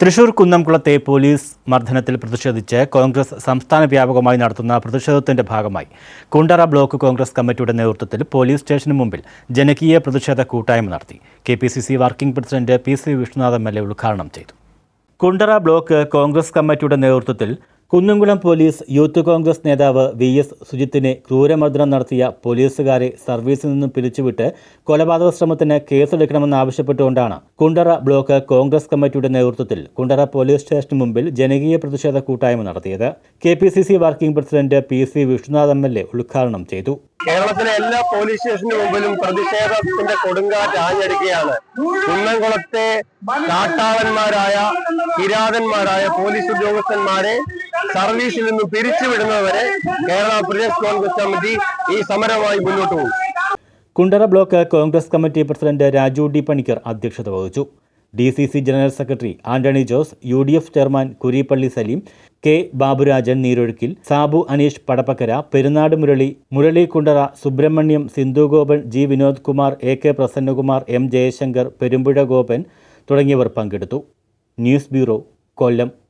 Thrissur കുന്നംകുളത്തെ police മർദ്ദനത്തിൽ പ്രതിഷേധിച്ച് കോൺഗ്രസ് സംസ്ഥാന വ്യാപകമായി നടത്തുന്ന പ്രതിഷേധത്തിന്റെ ഭാഗമായി കുണ്ടറ ബ്ലോക്ക് കോൺഗ്രസ് കമ്മിറ്റിയുടെ നേതൃത്വത്തിൽ പോലീസ് സ്റ്റേഷന് മുമ്പിൽ ജനകീയ പ്രതിഷേധ കൂട്ടായ്മ നടത്തി. K working president P C Vishnunath A ഉദ്ഘാടനം ചെയ്തു. കുണ്ടറ ബ്ലോക്ക് കോൺഗ്രസ് കമ്മിറ്റിയുടെ നേതൃത്വത്തിൽ കുന്നംകുളം പോലീസ് യൂത്ത് കോൺഗ്രസ് നേതാവ് വി എസ് സുജിത്തിനെ ക്രൂരമർദ്ദനം നടത്തിയ പോലീസുകാരെ സർവീസിൽ നിന്നും പിരിച്ചുവിട്ട് കൊലപാതക ശ്രമത്തിന് കേസെടുക്കണമെന്നാവശ്യപ്പെട്ടുകൊണ്ടാണ് കുണ്ടറ ബ്ലോക്ക് കോൺഗ്രസ് കമ്മിറ്റിയുടെ നേതൃത്വത്തിൽ കുണ്ടറ പോലീസ് സ്റ്റേഷന് മുമ്പിൽ ജനകീയ പ്രതിഷേധ കൂട്ടായ്മ നടത്തിയത്. K P C C working president P C Vishnunath M L A ഉദ്ഘാടനം ചെയ്തു. കേരളത്തിലെ എല്ലാ പോലീസ് സ്റ്റേഷന് മുമ്പിലും പ്രതിഷേധത്തിന്റെ കൊടുങ്കാറ്റ് ആഞ്ഞടിക്കുകയാണ്. കുന്നംകുളത്തെ കാട്ടാളന്മാരായ കിരാതന്മാരായ പോലീസ് ഉദ്യോഗസ്ഥന്മാരെ സർവീസിൽ നിന്ന് പിരിച്ചുവിടുന്നവരെ കേരള പ്രദേശ് കോൺഗ്രസ് കമ്മിറ്റി ഈ സമരമായി മുന്നോട്ട് പോകും. Kundara block Congress committee president Raju D Panicker അധ്യക്ഷത വഹിച്ചു. D C C general secretary Antony Jose U D F chairman Kuripally Saleem K Baburajan നീരൊഴുക്കിൽ Sabu Aneesh Padappakkara Perunad Murali Murali Kundara Subrahmanyam Sindhugopan G Vinod Kumar A K Prasannakumar M Jayashankar Perumpuzha Gopan തുടങ്ങിയവർ പങ്കെടുത്തു. News bureau Kollam.